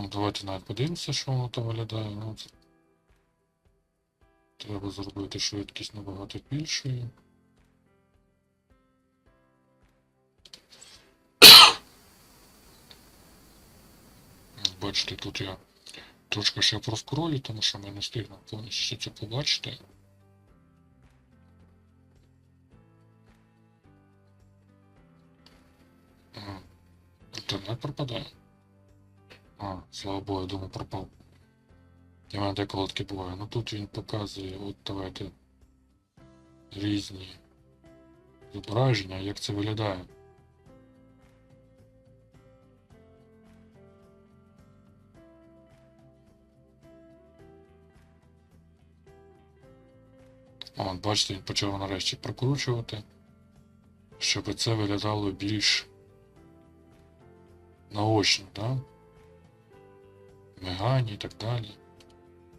Ну, давайте навіть подивимося, що воно там виглядає. Ну. Треба зробити швидкість набагато більшою. Бачите, тут я трошки ще проскролю, тому що ми не встигнемо повністю це побачити. Інтернет пропадає. А, слава Богу, я думаю, пропав. В мене деколи таке буває. Ну тут він показує, от давайте різні зображення, як це виглядає. О, бачите, він почав нарешті прокручувати, щоб це виглядало більш наочно, да? Мегані і так далі.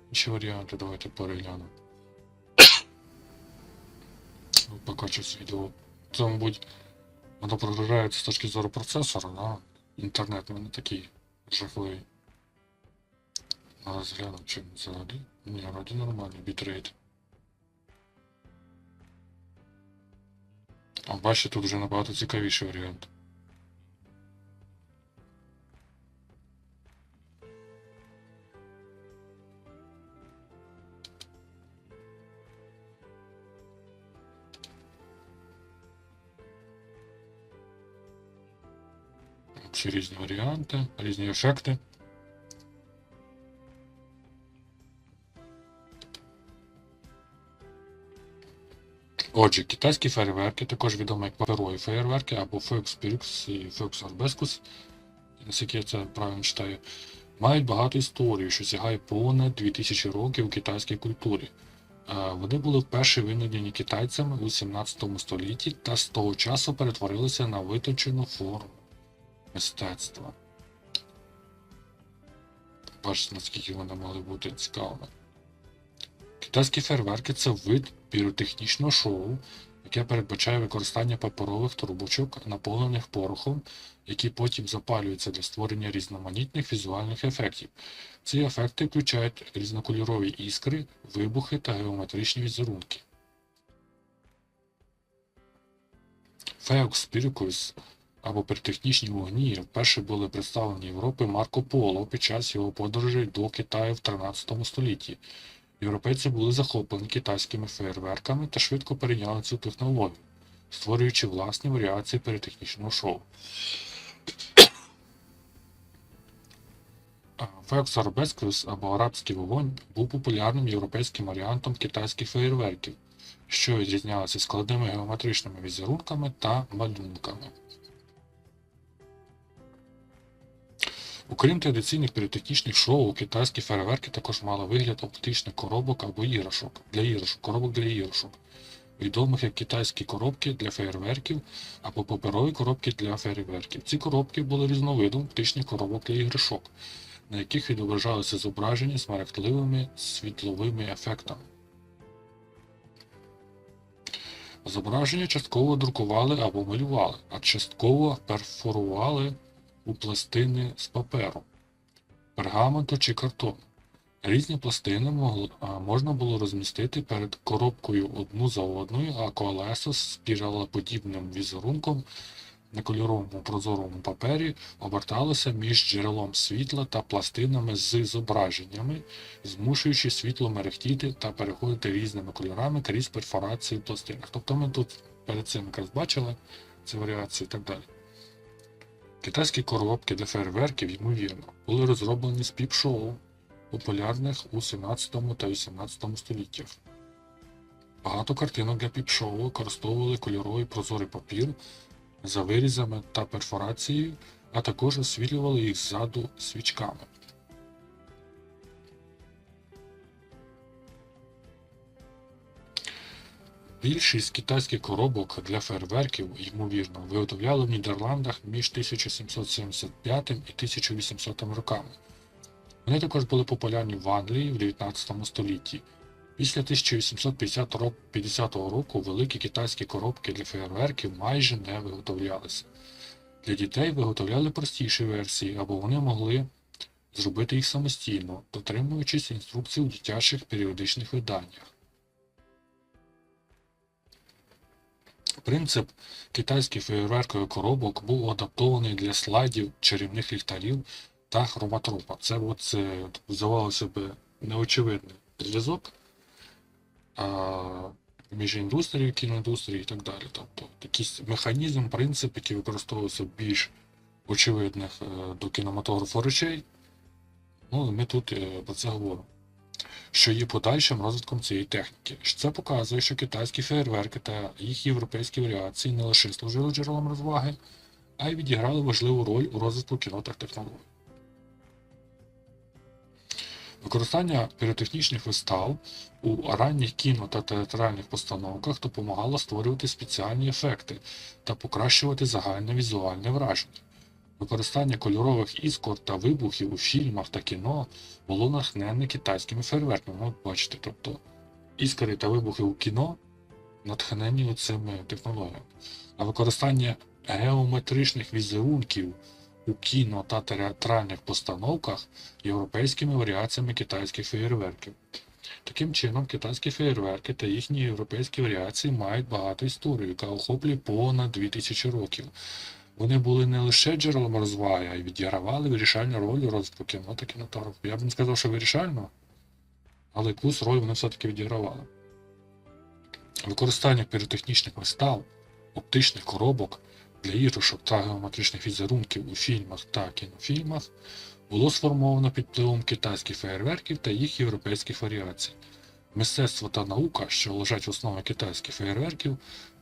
Інші варіанти давайте переглянемо. Ну, Поки щось відео. Це, мабуть, воно прогружається з точки зору процесора, да? Інтернет він не такий жахливий. Зараз глянемо, чим взагалі. Ні, раді нормальний бітрейт. А бачите, тут вже набагато цікавіший варіант. Всі різні варіанти, різні ефекти. Отже, китайські фейерверки, також відомі як паперові фейерверки або Феокс Пірікс і Феокс Арбескус, наскільки я це правильно читаю, мають багату історію, що сягає понад 2000 років у китайській культурі. Е, Вони були вперше винайдені китайцями у 17 столітті та з того часу перетворилися на витончену форму мистецтва. Бачите, наскільки вони могли бути цікавими. Китайські фейерверки це вид піротехнічного шоу, яке передбачає використання паперових трубочок, наповнених порохом, які потім запалюються для створення різноманітних візуальних ефектів. Ці ефекти включають різнокольорові іскри, вибухи та геометричні візерунки. Феокс Пірікус або піротехнічні вогні вперше були представлені Європи Марко Поло під час його подорожей до Китаю в 13 столітті. Європейці були захоплені китайськими феєрверками та швидко перейняли цю технологію, створюючи власні варіації піротехнічного шоу. Феокс Арабескус або арабський вогонь був популярним європейським варіантом китайських феєрверків, що відрізнялися складними геометричними візерунками та малюнками. Окрім традиційних піротехнічних шоу, китайські фейерверки також мали вигляд оптичних коробок або іграшок для іграшок, коробок для іграшок, відомих як китайські коробки для фейерверків або паперові коробки для фейерверків. Ці коробки були різновидом оптичних коробок для іграшок, на яких відображалися зображення з мерехтливими світловими ефектами. Зображення частково друкували або малювали, а частково перфорували у пластини з паперу, пергаменту чи картону. Різні пластини могло, можна було розмістити перед коробкою одну за одною, а колесо з спіралеподібним візерунком на кольоровому прозорому папері оберталося між джерелом світла та пластинами з зображеннями, змушуючи світло мерехтіти та переходити різними кольорами крізь перфорації в пластинах. Тобто ми тут перед цим якраз бачили ці варіації і так далі. Китайські коробки для фейерверків, ймовірно, були розроблені з піп-шоу, популярних у 17 та 18 століттях. Багато картинок для піп-шоу використовували кольоровий прозорий папір за вирізами та перфорацією, а також освітлювали їх ззаду свічками. Більшість китайських коробок для фейерверків, ймовірно, виготовляли в Нідерландах між 1775 і 1800 роками. Вони також були популярні в Англії в 19 столітті. Після 1850 року великі китайські коробки для фейерверків майже не виготовлялися. Для дітей виготовляли простіші версії, або вони могли зробити їх самостійно, дотримуючись інструкцій у дитячих періодичних виданнях. Принцип китайських феєрверкових коробок був адаптований для слайдів, чарівних ліхтарів та хроматропа. Це от, здавалося б неочевидний зв'язок між індустрією, кіноіндустрією і так далі. Тобто якийсь механізм, принцип, який використовується більш очевидних е, до кінематографу речей. Ну, ми тут е, про це говоримо. Що є подальшим розвитком цієї техніки. Це показує, що китайські феєрверки та їх європейські варіації не лише служили джерелом розваги, а й відіграли важливу роль у розвитку кіно та технологій. Використання піротехнічних вистав у ранніх кіно та театральних постановках допомагало створювати спеціальні ефекти та покращувати загальне візуальне враження. Використання кольорових іскор та вибухів у фільмах та кіно було натхненне китайськими фейерверками. От бачите, тобто іскри та вибухи у кіно натхнені цими технологіями. А використання геометричних візерунків у кіно та театральних постановках європейськими варіаціями китайських феєрверків. Таким чином, китайські феєрверки та їхні європейські варіації мають багату історію, яка охоплює понад 2000 років. Вони були не лише джерелом розваги, а й відігравали вирішальну роль у розвитку кіно та кінотографу. Я б не сказав, що вирішальну, але якусь роль вони все-таки відігравали. Використання піротехнічних вистав, оптичних коробок для іграшок та геометричних візерунків у фільмах та кінофільмах було сформовано під впливом китайських феєрверків та їх європейських варіацій. Мистецтво та наука, що лежать в основі китайських феєрверків,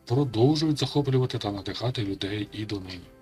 продовжують захоплювати та надихати людей і донині.